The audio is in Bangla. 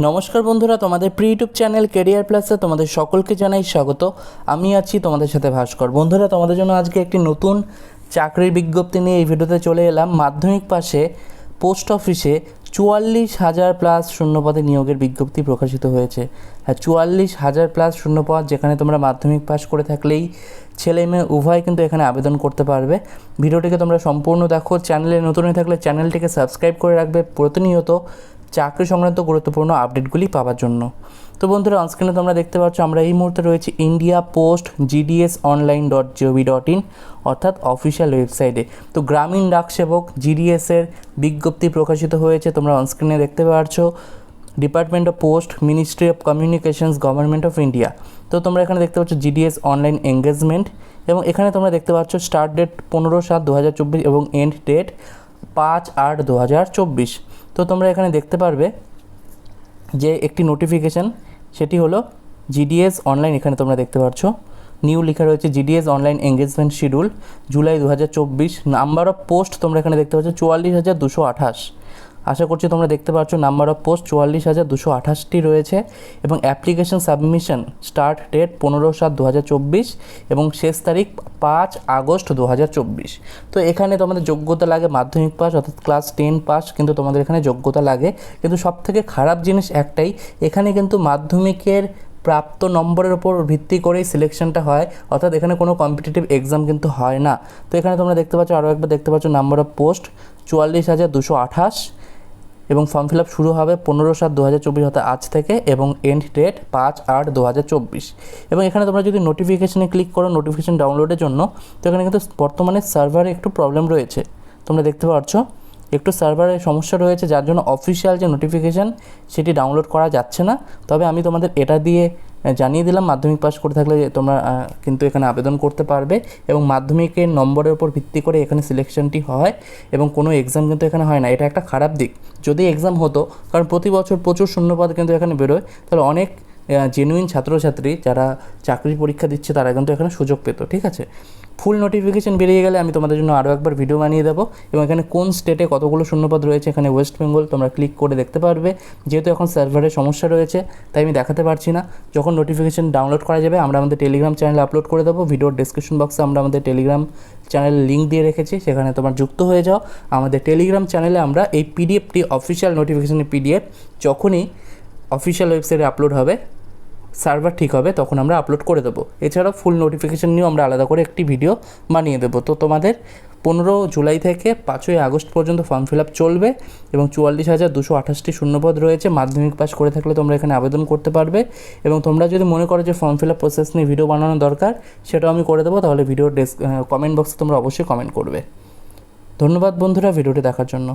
নমস্কার বন্ধুরা, তোমাদের প্রি ইউটিউব চ্যানেল কেরিয়ার প্লাসে তোমাদের সকলকে জানাই স্বাগত। আমি আছি তোমাদের সাথে ভাস্কর। বন্ধুরা, তোমাদের জন্য আজকে একটি নতুন চাকরির বিজ্ঞপ্তি নিয়ে এই ভিডিওতে চলে এলাম। মাধ্যমিক পাশে, পোস্ট অফিসে চুয়াল্লিশ হাজার প্লাস শূন্যপদে নিয়োগের বিজ্ঞপ্তি প্রকাশিত হয়েছে। হ্যাঁ চুয়াল্লিশ হাজার প্লাস শূন্যপদ যেখানে তোমরা মাধ্যমিক পাশ করে থাকলেই ছেলে মেয়ে উভয় কিন্তু এখানে আবেদন করতে পারবে। ভিডিওটিকে তোমরা সম্পূর্ণ দেখো। চ্যানেলে নতুন হয়ে থাকলে চ্যানেলটিকে সাবস্ক্রাইব করে রাখবে। প্রতিনিয়ত চাকরি সংক্রান্ত গুরুত্বপূর্ণ আপডেটগুলি পাওয়ার জন্য। তো বন্ধুরা অনস্ক্রিনে তোমরা দেখতে পাচ্ছ, আমরা এই মুহূর্তে রয়েছি India Post GDS online dot G O V dot in অর্থাৎ অফিসিয়াল ওয়েবসাইটে তো গ্রামীণ ডাক সেবক জিডিএসের বিজ্ঞপ্তি প্রকাশিত হয়েছে, তোমরা অনস্ক্রিনে দেখতে পাচ্ছ। Department of Post Ministry of Communications Government of India তো তোমরা এখানে দেখতে পাচ্ছ জিডিএস অনলাইন এঙ্গেজমেন্ট এবং এখানে তোমরা দেখতে পাচ্ছ স্টার্ট ডেট পনেরো সাত দু হাজার চব্বিশ এবং এন্ড ডেট পাঁচ আট দু হাজার চব্বিশ। তো তোমরা এখানে দেখতে পারবে যে একটি নোটিফিকেশান সেটি হলো জিডিএস অনলাইন এখানে তোমরা দেখতে পাচ্ছ নিউ লেখা রয়েছে GDS online engagement schedule July দু হাজার চব্বিশ। নাম্বার অফ পোস্ট তোমরা এখানে দেখতে পাচ্ছ, চুয়াল্লিশ হাজার দুশো আঠাশ। আশা করছি তোমরা দেখতে পাচ্ছ নাম্বার অফ পোস্ট চুয়াল্লিশ হাজার দুশো আঠাশটি রয়েছে এবং অ্যাপ্লিকেশন সাবমিশন স্টার্ট ডেট পনেরো সাত দু হাজার চব্বিশ এবং শেষ তারিখ পাঁচ আগস্ট দু হাজার চব্বিশ। তো এখানে তোমাদের যোগ্যতা লাগে মাধ্যমিক পাস অর্থাৎ ক্লাস টেন পাস কিন্তু তোমাদের এখানে যোগ্যতা লাগে। কিন্তু সবথেকে খারাপ জিনিস একটাই, এখানে কিন্তু মাধ্যমিকের প্রাপ্ত নম্বরের ওপর ভিত্তি করেই সিলেকশনটা হয়, অর্থাৎ এখানে কোনো কম্পিটিটিভ এক্সাম কিন্তু হয় না। তো এখানে তোমরা দেখতে পাচ্ছ আরও একবার দেখতে পাচ্ছ নাম্বার অফ পোস্ট চুয়াল্লিশ হাজার দুশো আঠাশ। এবং ফর্ম ফিল আপ শুরু হবে পনেরো সাত দু হাজার চব্বিশ অর্থাৎ আজ থেকে এবং এন্ড ডেট পাঁচ আট দু হাজার চব্বিশ। এবং এখানে তোমরা যদি নোটিফিকেশানে ক্লিক করো নোটিফিকেশান ডাউনলোডের জন্য, তো এখানে কিন্তু বর্তমানে সার্ভারে একটু প্রবলেম রয়েছে। তোমরা দেখতে পাচ্ছ একটু সার্ভারে সমস্যা রয়েছে, যার জন্য অফিসিয়াল যে নোটিফিকেশান সেটি ডাউনলোড করা যাচ্ছে না। তবে আমি তোমাদের এটা দিয়ে জানিয়ে দিলাম, মাধ্যমিক পাস করে থাকলে তোমরা কিন্তু এখানে আবেদন করতে পারবে এবং মাধ্যমিকের নম্বরের উপর ভিত্তি করে এখানে সিলেকশনটি হয় এবং কোনো এক্সাম কিন্তু এখানে হয় না। এটা একটা খারাপ দিক। যদি এক্সাম হতো, কারণ প্রতি বছর প্রচুর শূন্যপদ কিন্তু এখানে বেরোয়, তাহলে অনেক জেনুইন ছাত্রছাত্রী যারা চাকরি পরীক্ষা দিচ্ছে তারা কিন্তু এখানে সুযোগ পেত, ঠিক আছে? ফুল নোটিফিকেশান বেরিয়ে গেলে আমি তোমাদের জন্য আরও একবার ভিডিও বানিয়ে দেবো। এবং এখানে কোন স্টেটে কতগুলো শূন্যপদ রয়েছে, এখানে ওয়েস্ট বেঙ্গল তোমরা ক্লিক করে দেখতে পারবে। যেহেতু এখন সার্ভারের সমস্যা রয়েছে, তাই আমি দেখাতে পারছি না। যখন নোটিফিকেশন ডাউনলোড করা যাবে, আমরা আমাদের টেলিগ্রাম চ্যানেলে আপলোড করে দেবো। ভিডিওর ডিসক্রিপশন বক্সে আমরা আমাদের টেলিগ্রাম চ্যানেলের লিঙ্ক দিয়ে রেখেছি, সেখানে তোমার যুক্ত হয়ে যাও। আমাদের টেলিগ্রাম চ্যানেলে আমরা এই পিডিএফটি অফিসিয়াল নোটিফিকেশনের পিডিএফ যখনই অফিসিয়াল ওয়েবসাইটে আপলোড হবে সার্ভার ঠিক হবে, তখন আমরা আপলোড করে দেবো। এছাড়াও ফুল নোটিফিকেশান নিয়েও আমরা আলাদা করে একটি ভিডিও বানিয়ে দেবো। তো তোমাদের পনেরো জুলাই থেকে পাঁচই আগস্ট পর্যন্ত ফর্ম ফিল আপ চলবে এবং চুয়াল্লিশ হাজার দুশো আঠাশটি শূন্যপদ রয়েছে। মাধ্যমিক পাস করে থাকলে তোমরা এখানে আবেদন করতে পারবে এবং তোমরা যদি মনে করো যে ফর্ম ফিল আপ প্রসেস নিয়ে ভিডিও বানানো দরকার, সেটাও আমি করে দেবো, তাহলে ভিডিও ডেস্ক কমেন্ট বক্সে তোমরা অবশ্যই কমেন্ট করবে। ধন্যবাদ বন্ধুরা ভিডিওটি দেখার জন্য।